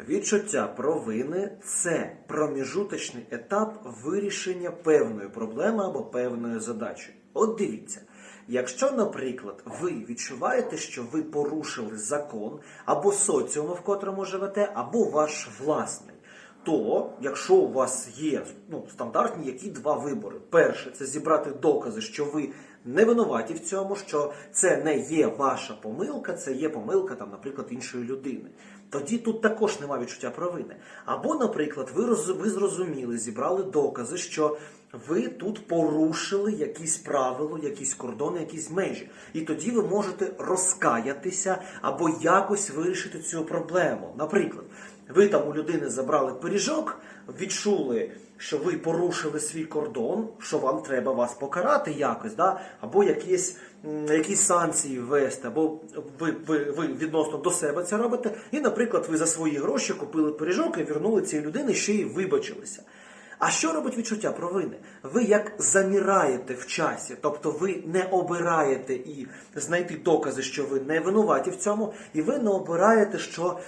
Відчуття провини це проміжуточний етап вирішення певної проблеми або певної задачі. От дивіться, якщо, наприклад, ви відчуваєте, що ви порушили закон або соціум, в котрому живете, або ваш власний. То, якщо у вас є ну, стандартні які два вибори: перше це зібрати докази, що ви не винуваті в цьому, що це не є ваша помилка, це є помилка, там, наприклад, іншої людини. Тоді тут також немає відчуття провини. Або, наприклад, ви роз- ви зрозуміли, зібрали докази, що ви тут порушили якісь правила, якісь кордони, якісь межі. І тоді ви можете розкаятися або якось вирішити цю проблему. Наприклад, ви там у людини забрали пиріжок, відчули, що ви порушили свій кордон, що вам треба вас покарати якось, да? або якісь, якісь санкції ввести, або ви, ви, ви відносно до себе це робите. І, наприклад, ви за свої гроші купили пиріжок і вернули цій людині ще й вибачилися. А що робить відчуття провини? Ви як заміраєте в часі, тобто ви не обираєте і знайти докази, що ви не винуваті в цьому, і ви не обираєте, що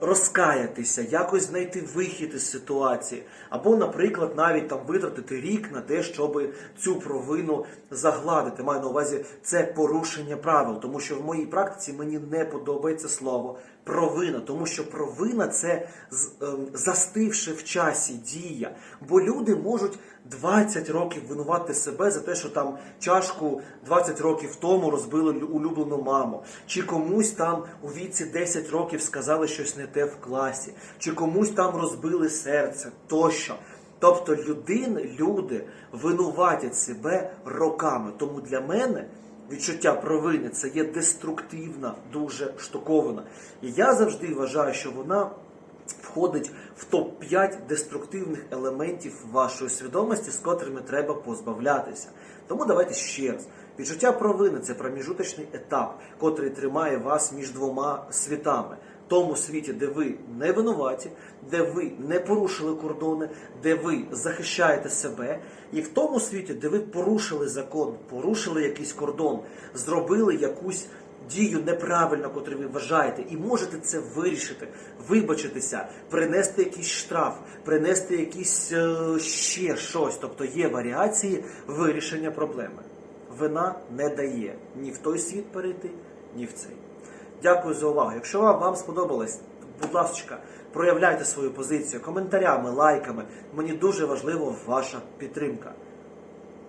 розкаятися, якось знайти вихід із ситуації, або, наприклад, навіть там витратити рік на те, щоб цю провину загладити. Маю на увазі це порушення правил, тому що в моїй практиці мені не подобається слово провина, тому що провина це ем, застивши в часі дія. Бо люди можуть 20 років винувати себе за те, що там чашку 20 років тому розбили улюблену маму, чи комусь там у віці 10 років сказали щось не те в класі, чи комусь там розбили серце тощо. Тобто людини, люди винуватять себе роками. Тому для мене відчуття провини це є деструктивна, дуже штуковина. І я завжди вважаю, що вона входить в топ-5 деструктивних елементів вашої свідомості, з котрими треба позбавлятися. Тому давайте ще раз. Відчуття провини це проміжуточний етап, котрий тримає вас між двома світами. Тому світі, де ви не винуваті, де ви не порушили кордони, де ви захищаєте себе, і в тому світі, де ви порушили закон, порушили якийсь кордон, зробили якусь дію неправильно, котру ви вважаєте, і можете це вирішити, вибачитися, принести якийсь штраф, принести якісь е, ще щось. Тобто є варіації вирішення проблеми. Вина не дає ні в той світ перейти, ні в цей. Дякую за увагу. Якщо вам, вам сподобалось, будь ласка, проявляйте свою позицію коментарями, лайками. Мені дуже важлива ваша підтримка.